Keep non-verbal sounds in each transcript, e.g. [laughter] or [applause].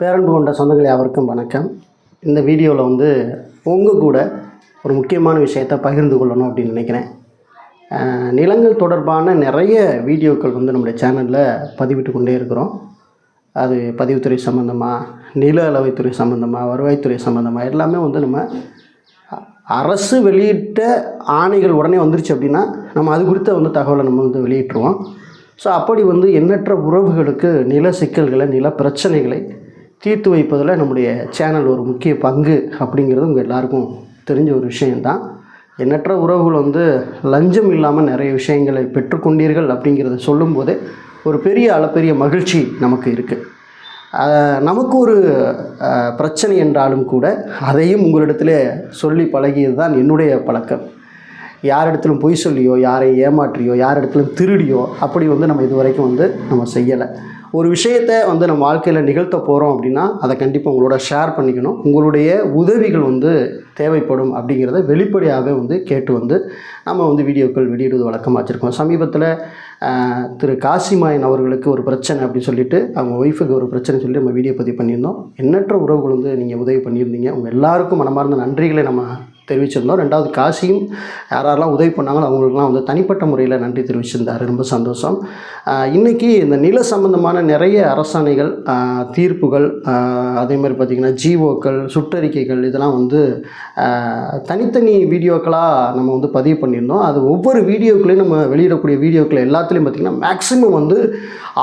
பேரன்பு கொண்ட சொந்தங்கள் யாவருக்கும் வணக்கம். இந்த வீடியோவில் வந்து உங்கள் கூட ஒரு முக்கியமான விஷயத்தை பகிர்ந்து கொள்ளணும் அப்படின்னு நினைக்கிறேன். நிலங்கள் தொடர்பான நிறைய வீடியோக்கள் வந்து நம்முடைய சேனலில் பதிவிட்டு கொண்டே இருக்கிறோம். அது பதிவுத்துறை சம்மந்தமாக நில அளவைத்துறை சம்மந்தமாக வருவாய்த்துறை சம்மந்தமாக எல்லாமே வந்து நம்ம அரசு வெளியிட்ட ஆணைகள் உடனே வந்துருச்சு அப்படின்னா நம்ம அது குறித்த வந்து தகவலை நம்ம வந்து வெளியிட்டுருவோம். ஸோ அப்படி வந்து எண்ணற்ற உறவுகளுக்கு நில சிக்கல்களை நில பிரச்சனைகளை தீர்த்து வைப்பதில் நம்முடைய சேனல் ஒரு முக்கிய பங்கு அப்படிங்கிறது உங்கள் எல்லாருக்கும் தெரிஞ்ச ஒரு விஷயந்தான் எண்ணற்ற உறவுகள் வந்து லஞ்சம் இல்லாமல் நிறைய விஷயங்களை பெற்றுக்கொண்டீர்கள் அப்படிங்கிறத சொல்லும்போது ஒரு பெரிய அளப்பெரிய மகிழ்ச்சி நமக்கு இருக்குது நமக்கு ஒரு பிரச்சனை என்றாலும் கூட அதையும் உங்களிடத்தில் சொல்லி பழகியது தான் என்னுடைய பழக்கம். யாரிடத்திலும் பொய் சொல்லியோ யாரை ஏமாற்றியோ யாரிடத்திலும் திருடியோ அப்படி வந்து நம்ம இது வரைக்கும் வந்து நம்ம செய்யலை. ஒரு விஷயத்தை வந்து நம்ம வாழ்க்கையில் நிகழ்த்த போகிறோம் அப்படின்னா அதை கண்டிப்பாக உங்களோட ஷேர் பண்ணிக்கணும். உங்களுடைய உதவிகள் வந்து தேவைப்படும் அப்படிங்கிறத வெளிப்படையாகவே வந்து கேட்டு வந்து நம்ம வந்து வீடியோக்கள் வெளியிடுவது வழக்கமாக வச்சுருக்கோம். சமீபத்தில் திரு காசிமாயன் அவர்களுக்கு ஒரு பிரச்சனை அப்படின்னு சொல்லிட்டு அவங்க ஒய்ஃபுக்கு ஒரு பிரச்சனை சொல்லி நம்ம வீடியோ பதிவு பண்ணியிருந்தோம். எண்ணற்ற உறவுகள் வந்து நீங்கள் உதவி பண்ணியிருந்தீங்க. உங்கள் எல்லாருக்கும் மனமார்ந்த நன்றிகளை நம்ம தெரிவிச்சிருந்தோம். ரெண்டாவது காசியும் யாரெல்லாம் உதவி பண்ணாங்களோ அவங்களுக்குலாம் வந்து தனிப்பட்ட முறையில் நன்றி தெரிவிச்சிருந்தார். ரொம்ப சந்தோஷம். இன்றைக்கி இந்த நில சம்பந்தமான நிறைய அரசாணைகள் தீர்ப்புகள் அதே மாதிரி பார்த்திங்கன்னா ஜீவோக்கள் சுற்றறிக்கைகள் இதெல்லாம் வந்து தனித்தனி வீடியோக்களாக நம்ம வந்து பதிவு பண்ணியிருந்தோம். அது ஒவ்வொரு வீடியோக்களையும் நம்ம வெளியிடக்கூடிய வீடியோக்கள் எல்லாத்துலேயும் பார்த்திங்கன்னா மேக்ஸிமம் வந்து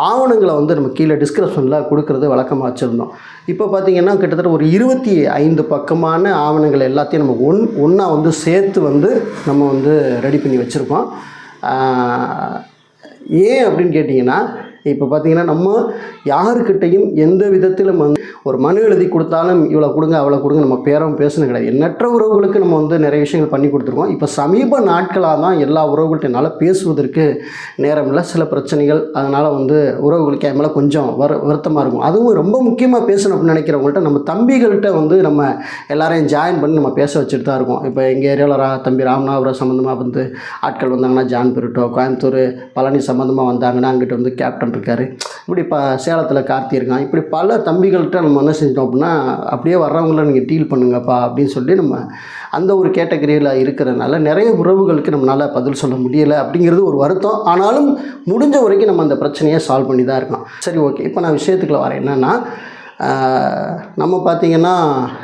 ஆவணங்களை வந்து நம்ம கீழே டிஸ்கிரிப்ஷனில் கொடுக்கறது வழக்கமாக வச்சுருந்தோம். இப்போ பார்த்திங்கன்னா கிட்டத்தட்ட ஒரு இருபத்தி ஐந்து பக்கமான ஆவணங்கள் எல்லாத்தையும் நம்ம ஒன் ஒன்றா வந்து சேர்த்து வந்து நம்ம வந்து ரெடி பண்ணி வச்சுருக்கோம். ஏன் அப்படின்னு கேட்டிங்கன்னா இப்போ பார்த்தீங்கன்னா நம்ம யாருக்கிட்டையும் எந்த விதத்திலும் வந்து ஒரு மனு எழுதி கொடுத்தாலும் இவ்வளோ கொடுங்க அவ்வளோ கொடுங்க நம்ம பேரம் பேசணும் கிடையாது. எண்ணற்ற உறவுகளுக்கு நம்ம வந்து நிறைய விஷயங்கள் பண்ணி கொடுத்துருக்கோம். இப்போ சமீப நாட்களாக தான் எல்லா உறவுகள்ட்ட என்னால் பேசுவதற்கு நேரம் இல்லை. சில பிரச்சனைகள் அதனால் வந்து உறவுகளுக்கு என் மேலே கொஞ்சம் வரு வருத்தமாக இருக்கும். அதுவும் ரொம்ப முக்கியமாக பேசணும் அப்படின்னு நினைக்கிறவங்கள்ட்ட நம்ம தம்பிகள்கிட்ட வந்து நம்ம எல்லாரையும் ஜாயின் பண்ணி நம்ம பேச வச்சுட்டு தான் இருக்கோம். இப்போ எங்கள் ஏரியாவில் ரா தம்பி ராமநாதபுரம் சம்மந்தமாக வந்து ஆட்கள் வந்தாங்கன்னா ஜான் பெருட்டோ கோயம்புத்தூர் பழனி சம்மந்தமாக வந்தாங்கன்னா அங்கிட்ட வந்து கேப்டன் இருக்கார் இப்படி இப்போ சேலத்தில் கார்த்தி இருக்கான். இப்படி பல தம்பிகள்கிட்ட நம்ம என்ன செஞ்சோம் அப்படின்னா அப்படியே வர்றவங்கள நீங்கள் டீல் பண்ணுங்கப்பா அப்படின்னு சொல்லி நம்ம அந்த ஒரு கேட்டகரியில் இருக்கிறதுனால நிறைய உறவுகளுக்கு நம்மளால் பதில் சொல்ல முடியலை அப்படிங்கிறது ஒரு வருத்தம். ஆனாலும் முடிஞ்ச வரைக்கும் நம்ம அந்த பிரச்சனையை சால்வ் பண்ணி தான் இருக்கோம் சரி ஓகே இப்போ நான் விஷயத்துக்குள்ள வரேன். என்னென்னா நம்ம பார்த்திங்கன்னா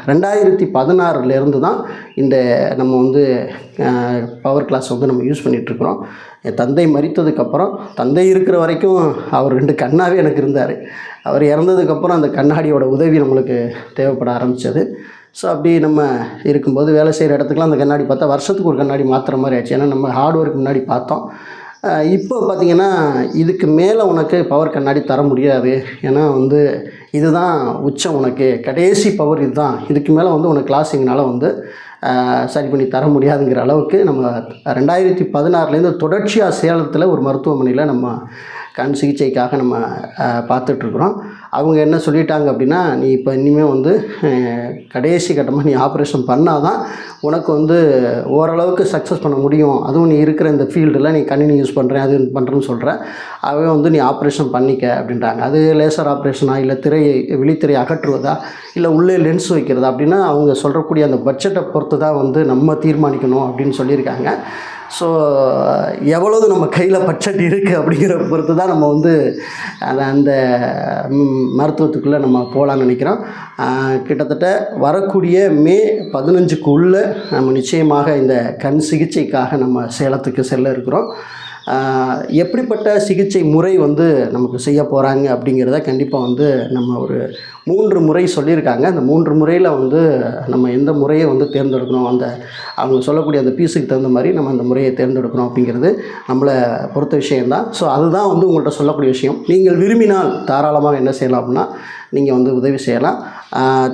ரெண்டாயிரத்தி பதினாறுலேருந்து தான் இந்த நம்ம வந்து பவர் கிளாஸ் வந்து நம்ம யூஸ் பண்ணிகிட்ருக்குறோம் என் தந்தை மறித்ததுக்கப்புறம் தந்தை இருக்கிற வரைக்கும் அவர் ரெண்டு கண்ணாகவே எனக்கு இருந்தார். அவர் இறந்ததுக்கப்புறம் அந்த கண்ணாடியோட உதவி நம்மளுக்கு தேவைப்பட ஆரம்பித்தது ஸோ அப்படி நம்ம இருக்கும்போது வேலை செய்கிற இடத்துக்குலாம் அந்த கண்ணாடி பார்த்தா வருஷத்துக்கு ஒரு கண்ணாடி மாற்றுற மாதிரி ஆச்சு. ஏன்னா நம்ம ஹார்ட் ஒர்க் முன்னாடி பார்த்தோம். இப்போ பார்த்தீங்கன்னா இதுக்கு மேலே உனக்கு பவர் கண்ணாடி தர முடியாது. ஏன்னா வந்து இதுதான் உச்சம் உனக்கு. கடைசி பவர் இதுதான். இதுக்கு மேலே வந்து உனக்கு கிளாஸிங்னால வந்து சரி பண்ணி தர முடியாதுங்கிற அளவுக்கு நம்ம ரெண்டாயிரத்தி பதினாறுலேருந்து தொடர்ச்சியாக சேலத்தில் ஒரு மருத்துவமனையில் நம்ம கண் சிகிச்சைக்காக நம்ம பார்த்துட்ருக்குறோம் அவங்க என்ன சொல்லிட்டாங்க அப்படின்னா நீ இப்போ இனிமேல் வந்து கடைசி கட்டமாக நீ ஆப்ரேஷன் பண்ணால் தான் உனக்கு வந்து ஓரளவுக்கு சக்ஸஸ் பண்ண முடியும். அதுவும் நீ இருக்கிற இந்த ஃபீல்டில் நீ கணினி யூஸ் பண்ணுறேன் அது பண்ணுறேன்னு சொல்கிற அவன் வந்து நீ ஆப்ரேஷன் பண்ணிக்க அப்படின்றாங்க. அது லேசர் ஆப்ரேஷனா இல்லை திரையை விழித்திரையை அகற்றுவதா இல்லை உள்ளே லென்ஸ் வைக்கிறதா அப்படின்னா அவங்க சொல்கிறக்கூடிய அந்த பட்ஜெட்டை பொறுத்து தான் வந்து நம்ம தீர்மானிக்கணும் அப்படின்னு சொல்லியிருக்காங்க. ஸோ எவ்வளவு நம்ம கையில் பட்ஜெட் இருக்குது அப்படிங்கிற பொறுத்து தான் நம்ம வந்து அதை அந்த மருத்துவத்துக்குள்ளே நம்ம போகலான்னு நினைக்கிறோம். கிட்டத்தட்ட வரக்கூடிய மே பதினஞ்சுக்குள்ளே நம்ம நிச்சயமாக இந்த கண் சிகிச்சைக்காக நம்ம சேலத்துக்கு செல்ல இருக்கிறோம். எப்படிப்பட்ட சிகிச்சை முறை வந்து நமக்கு செய்ய போகிறாங்க அப்படிங்கிறத கண்டிப்பாக வந்து நம்ம ஒரு மூன்று முறை சொல்லியிருக்காங்க. அந்த மூன்று முறையில் வந்து நம்ம எந்த முறையை வந்து தேர்ந்தெடுக்கணும்? அந்த அவங்க சொல்லக்கூடிய அந்த பீஸுக்கு தகுந்த மாதிரி நம்ம அந்த முறையை தேர்ந்தெடுக்கணும் அப்படிங்கிறது நம்மளை பொறுத்த விஷயம்தான். ஸோ அதுதான் வந்து உங்கள்கிட்ட சொல்லக்கூடிய விஷயம். நீங்கள் விரும்பினால் தாராளமாக என்ன செய்யலாம் அப்படின்னா நீங்கள் வந்து உதவி செய்யலாம்.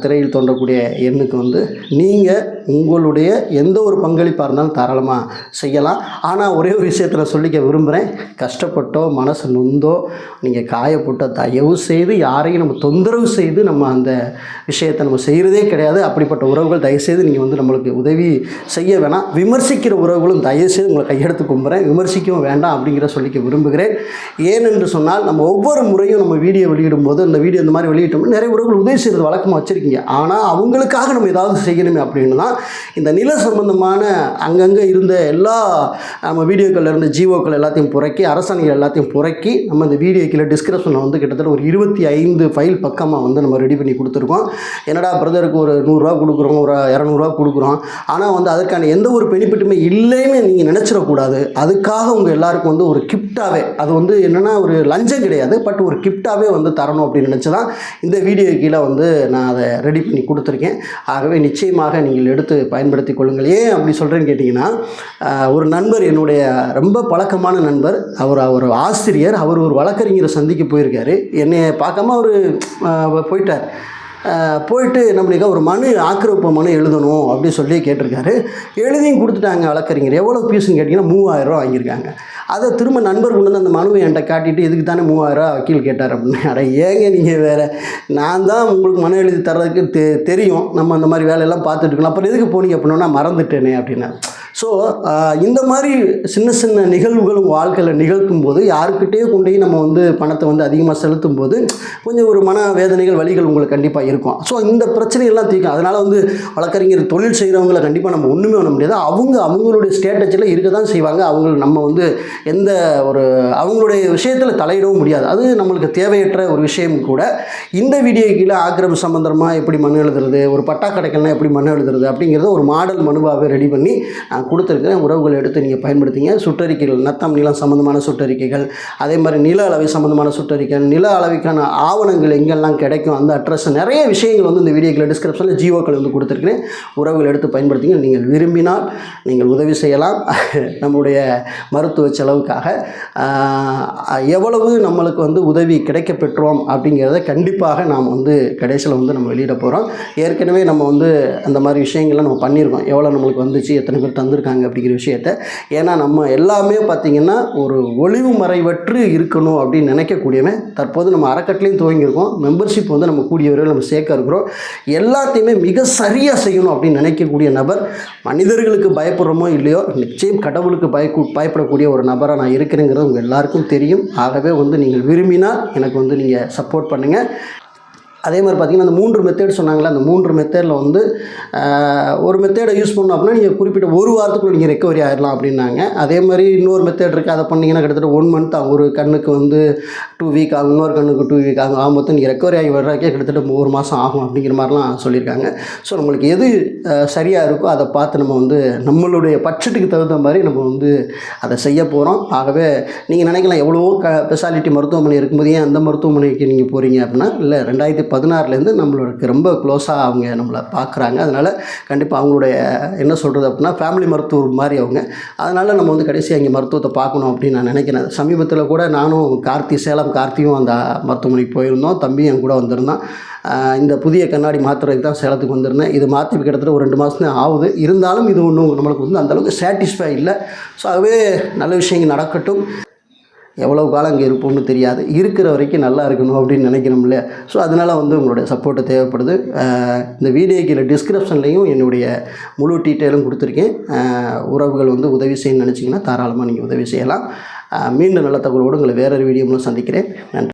திரையில் தோன்றக்கூடிய எண்ணுக்கு வந்து நீங்கள் உங்களுடைய எந்த ஒரு பங்களிப்பாக இருந்தாலும் தாராளமாக செய்யலாம். ஆனால் ஒரே ஒரு விஷயத்தில் சொல்லிக்க விரும்புகிறேன் கஷ்டப்பட்டோ மனசு நொந்தோ நீங்கள் காயப்பட்டோ தயவு செய்து யாரையும் நம்ம தொந்தரவு செய்து நம்ம அந்த விஷயத்தை நம்ம செய்கிறதே கிடையாது. அப்படிப்பட்ட உறவுகள் தயவுசெய்து நீங்கள் வந்து நம்மளுக்கு உதவி செய்ய வேணாம். விமர்சிக்கிற உறவுகளும் தயவுசெய்து உங்களை கையெடுத்து கும்புறேன். விமர்சிக்கவும் வேண்டாம் அப்படிங்கிற சொல்லிக்க விரும்புகிறேன். ஏனென்று சொன்னால் நம்ம ஒவ்வொரு முறையும் நம்ம வீடியோ வெளியிடும்போது அந்த வீடியோ இந்த மாதிரி வெளியிட்டோம்னா நிறைய உறவுகள் உதவி செய்கிறது வழக்கமாக வச்சுருக்கீங்க. ஆனால் அவங்களுக்காக நம்ம ஏதாவது செய்யணுமே அப்படின்னு தான் இந்த நில சம்பந்தமான அங்கங்கே இருந்த எல்லா நம்ம வீடியோக்கள் இருந்த ஜீவோக்கள் எல்லாத்தையும் புறக்கி அரசாணைகள் எல்லாத்தையும் புறக்கி நம்ம இந்த வீடியோ கீழே டிஸ்கிரிப்ஷனில் வந்து கிட்டத்தட்ட ஒரு இருபத்தி ஐந்து ஃபைல் பக்கமாக வந்து நம்ம ரெடி பண்ணி கொடுத்துருக்கோம். என்னடா பிரதருக்கு ஒரு நூறுரூவா கொடுக்குறோம் ஒரு இரநூறுவா கொடுக்குறோம். ஆனால் வந்து அதற்கான எந்த ஒரு பெனிஃபிட்டுமே இல்லைன்னு நீங்கள் நினச்சிடக்கூடாது. அதுக்காக உங்கள் எல்லாருக்கும் வந்து ஒரு கிஃப்டாகவே அது வந்து என்னென்னா ஒரு லஞ்சம் கிடையாது பட் ஒரு கிஃப்டாகவே வந்து தரணும் அப்படின்னு நினச்சி தான் இந்த வீடியோ கீழே வந்து நான் அதை ரெடி பண்ணி கொடுத்துருக்கேன். ஆகவே நிச்சயமாக நீங்கள் எடுத்து பயன்படுத்தி கொள்ளுங்கள். ஏன் அப்படி சொல்கிறேன்னு கேட்டிங்கன்னா ஒரு நண்பர் என்னுடைய ரொம்ப பழக்கமான நண்பர். அவர் அவர் ஆசிரியர். அவர் ஒரு வழக்கறிஞரை சந்திக்க போயிருக்காரு. என்னை பார்க்காம அவர் போயிட்டார். போயிட்டு நம்மளுக்கு ஒரு மனு ஆக்கிரமிப்பு மனு எழுதணும் அப்படின்னு சொல்லி கேட்டிருக்காரு. எழுதியும் கொடுத்துட்டாங்க வழக்கறிஞர். எவ்வளோ ஃபீஸ்னு கேட்டிங்கன்னா மூவாயிரம் ரூபா வாங்கியிருக்காங்க. அதை திரும்ப நண்பர் கொண்டு வந்து அந்த மனுவை என்கிட்ட காட்டிட்டு இதுக்கு தானே மூவாயிரரூவா வக்கீல் கேட்டார் அப்படின்னு. அட ஏங்க நீங்கள் வேறு? நான் தான் உங்களுக்கு மனு எழுதி தர்றதுக்கு தெ தெரியும். நம்ம அந்த மாதிரி வேலையெல்லாம் பார்த்துட்டு இருக்கலாம். அப்புறம் எதுக்கு போனீங்க அப்படின்னா மறந்துட்டேனே அப்படின்னா ஸோ இந்த மாதிரி சின்ன சின்ன நிகழ்வுகளும் வாழ்க்கையில் நிகழ்த்தும் போது யாருக்கிட்டேயோ கொண்டு போய் நம்ம வந்து பணத்தை வந்து அதிகமாக செலுத்தும் போது கொஞ்சம் ஒரு மன வேதனைகள் வழிகள் உங்களுக்கு கண்டிப்பாக இருக்கும். ஸோ இந்த பிரச்சனையெல்லாம் தீர்க்கும். அதனால் வந்து வழக்கறிஞர் தொழில் செய்கிறவங்கள கண்டிப்பாக நம்ம ஒன்றுமே பண்ண முடியாது. அவங்க அவங்களுடைய ஸ்டேட்டஸில் இருக்க தான் செய்வாங்க. அவங்க நம்ம வந்து எந்த ஒரு அவங்களுடைய விஷயத்தில் தலையிடவும் முடியாது. அது நம்மளுக்கு தேவையற்ற ஒரு விஷயம் கூட. இந்த வீடியோ கீழே ஆக்கிரமி சம்பந்தமாக எப்படி மனு எழுதுறது ஒரு பட்டா கிடைக்கலனா எப்படி மனு எழுதுறது அப்படிங்கிறத ஒரு மாடல் மனுவாகவே ரெடி பண்ணி நான் கொடுத்துருக்கிறேன் உறவுகள் எடுத்து நீங்கள் பயன்படுத்திங்க. சுற்றறிக்கைகள் நத்தம் நிலம் சம்மந்தமான சுற்றறிக்கைகள் அதே மாதிரி நில அளவை சம்மந்தமான சுட்டறிக்கைகள் நில அளவைக்கான ஆவணங்கள் எங்கெல்லாம் கிடைக்கும் அந்த அட்ரஸ் நிறைய விஷயங்கள் வந்து இந்த வீடியோக்கள் டிஸ்கிரிப்ஷனில் ஜியோக்கள் வந்து கொடுத்துருக்கிறேன். உறவுகள் எடுத்து பயன்படுத்திங்க. நீங்கள் விரும்பினால் நீங்கள் உதவி செய்யலாம். [laughs] நம்முடைய மருத்துவ செலவுக்காக எவ்வளவு நம்மளுக்கு வந்து உதவி கிடைக்க பெற்றோம் அப்படிங்கிறத கண்டிப்பாக நாம் வந்து கடைசியில் வந்து நம்ம வெளியிட போகிறோம் ஏற்கனவே நம்ம வந்து அந்த மாதிரி விஷயங்கள்லாம் நம்ம பண்ணியிருக்கோம். எவ்வளோ நம்மளுக்கு வந்துச்சு எத்தனை பேர் தந்து தந்திருக்காங்க அப்படிங்கிற விஷயத்த. ஏன்னா நம்ம எல்லாமே பார்த்திங்கன்னா ஒரு ஒளிவு மறைவற்று இருக்கணும் அப்படின்னு நினைக்கக்கூடியவன். தற்போது நம்ம அறக்கட்டளையும் துவங்கியிருக்கோம். மெம்பர்ஷிப் வந்து நம்ம கூடிய வரையில் நம்ம சேர்க்க இருக்கிறோம். எல்லாத்தையுமே மிக சரியாக செய்யணும் அப்படின்னு நினைக்கக்கூடிய நபர் மனிதர்களுக்கு பயப்படுறோமோ இல்லையோ நிச்சயம் கடவுளுக்கு பயக்கு பயப்படக்கூடிய ஒரு நபராக நான் இருக்கிறேங்கிறது உங்கள் எல்லாருக்கும் தெரியும். ஆகவே வந்து நீங்கள் விரும்பினால் எனக்கு வந்து நீங்கள் சப்போர்ட் பண்ணுங்கள் அதே மாதிரி பார்த்தீங்கன்னா அந்த மூன்று மெத்தேட் சொன்னாங்களே அந்த மூன்று மெத்தேடில் வந்து ஒரு மெத்தேடை யூஸ் பண்ணோம் அப்படின்னா நீங்கள் குறிப்பிட்ட ஒரு வாரத்துக்குள்ள நீங்கள் ரெக்கவரி ஆகிடலாம் அப்படின்னாங்க. அதே மாதிரி இன்னொரு மெத்தேட் இருக்குது அதை பண்ணிங்கன்னா கிட்டத்தட்ட ஒன் மந்த் ஆகும். ஒரு கண்ணுக்கு வந்து டூ வீக் ஆகும் இன்னொரு கண்ணுக்கு டூ வீக் ஆகும். ஆகும் மொத்தம் நீங்கள் ரெக்கவரி ஆகி வர்றதுக்கே கிட்டத்தட்ட ஒரு மாதம் ஆகும் அப்படிங்கிற மாதிரிலாம் சொல்லியிருக்காங்க. ஸோ நம்மளுக்கு எது சரியாக இருக்கோ அதை பார்த்து நம்ம வந்து நம்மளுடைய பட்ஜெட்டுக்கு தகுந்த மாதிரி நம்ம வந்து அதை செய்ய போகிறோம் ஆகவே நீங்கள் நினைக்கலாம் எவ்வளவோ க ஸ்பெஷாலிட்டி மருத்துவமனை இருக்கும்போது ஏன் அந்த மருத்துவமனைக்கு நீங்கள் போகிறீங்க அப்படின்னா இல்லை ரெண்டாயிரத்தி பதினாறுலேருந்து நம்மளுக்கு ரொம்ப க்ளோஸாக அவங்க நம்மளை பார்க்குறாங்க. அதனால் கண்டிப்பாக அவங்களுடைய என்ன சொல்கிறது அப்படின்னா ஃபேமிலி மருத்துவர் மாதிரி அவங்க. அதனால் நம்ம வந்து கடைசியாக இங்கே மருத்துவத்தை பார்க்கணும் அப்படின்னு நான் நினைக்கிறேன். சமீபத்தில் கூட நானும் கார்த்தி சேலம் கார்த்தியும் அந்த மருத்துவமனைக்கு போயிருந்தோம். தம்பியும் கூட வந்திருந்தான். இந்த புதிய கண்ணாடி மாற்றுறதுக்கு தான் சேலத்துக்கு வந்திருந்தேன். இது மாற்றி கிட்டத்தட்ட ஒரு ரெண்டு மாதம் தான் ஆகுது. இருந்தாலும் இது ஒன்றும் நம்மளுக்கு வந்து அந்தளவுக்கு சாட்டிஸ்ஃபை இல்லை. ஸோ அதுவே நல்ல விஷயங்கள் நடக்கட்டும். எவ்வளோ காலம் அங்கே இருப்போம்னு தெரியாது. இருக்கிற வரைக்கும் நல்லா இருக்கணும் அப்படின்னு நினைக்கணும் இல்லையா? ஸோ அதனால் வந்து உங்களுடைய சப்போர்ட்டு தேவைப்படுது. இந்த வீடியோ கீழே டிஸ்கிரிப்ஷன்லேயும் என்னுடைய முழு டீட்டெயிலும் கொடுத்துருக்கேன். உறவுகள் வந்து உதவி செய்யணும்னு நினச்சிங்கன்னா தாராளமாக நீங்கள் உதவி செய்யலாம். மீண்டும் நல்ல தகவலோடு உங்களை வேறொரு வீடியோ மூலம் சந்திக்கிறேன். நன்றி.